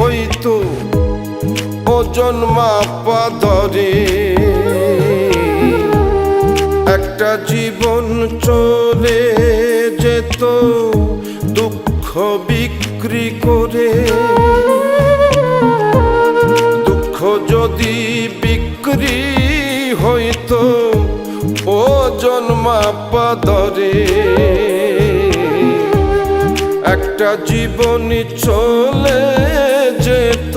হইতো, ওজন মাপা ধরে। একটা জীবন চলে যেত, দুঃখ বিক্রি করে। দুঃখ যদি বিক্রি হইতো, ওজন মাপা ধরে। একটা জীবনী চলে যেত,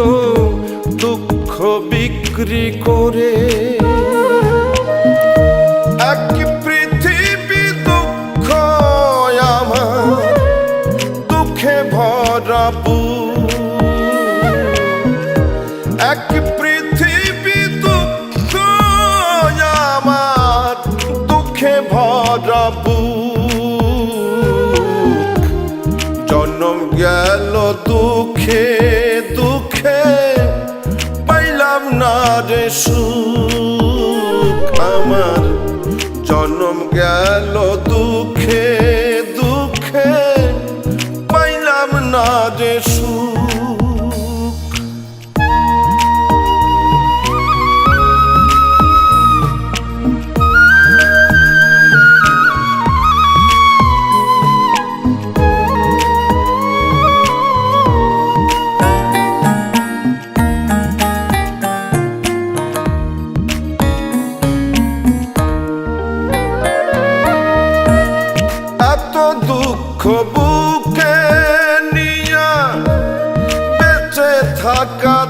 দুঃখ বিক্রি করে। এক পৃথিবী দুঃখ ভরা এক পৃথিবী দুঃখ দুঃখে দুঃখে দুঃখে পাইলাম না রে সুখ আমার। জন্ম গেল দুঃখে দুঃখে পাইলাম না রে সুখ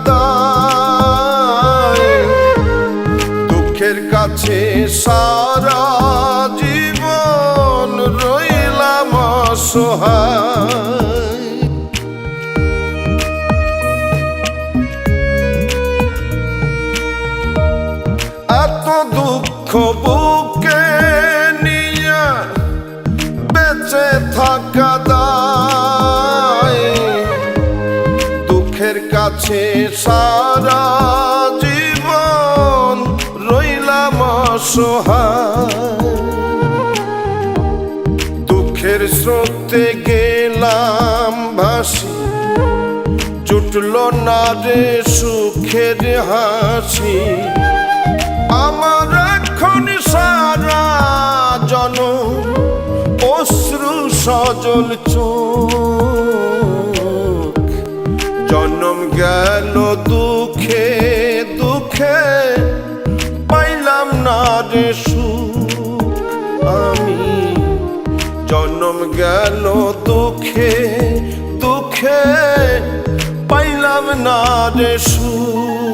দায় দুঃখের কাছে সারা জীবন রইলাম এত দুঃখ দুঃখের কাছে সারা জীবন রইলাম অসহায়। দুঃখের স্রোতে গেলাম ভাসি, জুটল না রে সুখের হাসি। আমার এখন সারা জন অশ্রু সজল চোখ জন্ম গেল দুঃখে দুঃখে পাইলাম না রে আমি। জনম গেল দুঃখে দুঃখে পাইলাম না রে সুখ।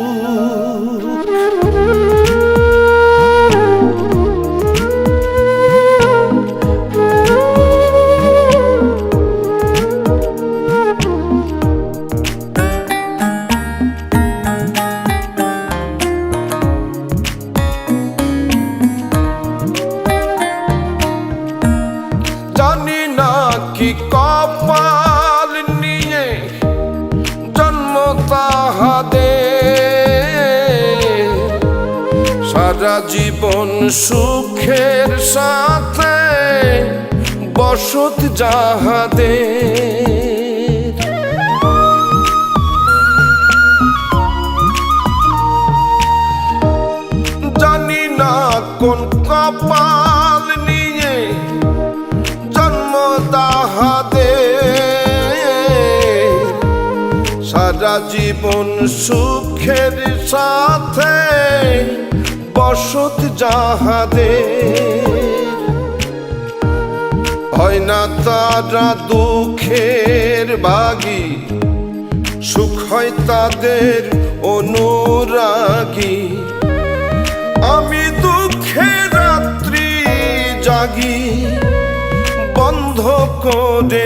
কপাল নিয়ে জন্ম তাহাদে সারা জীবন সুখের সাথে বসত যাহাদে জানি না কোন কপাল সারা জীবন সুখের সাথে বসত যাহাদে। হয় না তারা দুঃখের বাগি, সুখ হয় তাদের অনুরাগী। আমি দুঃখে রাত্রি জাগি, বন্ধ করে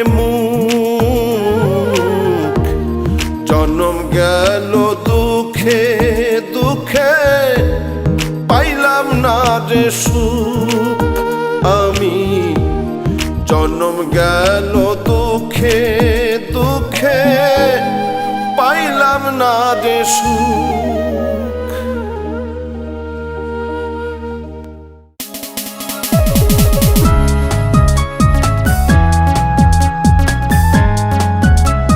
গেল দুঃখে দুঃখে, পাইলাম না রে সুখ আমি। জন্ম গেল দুঃখে দুঃখে, পাইলাম না রে সুখ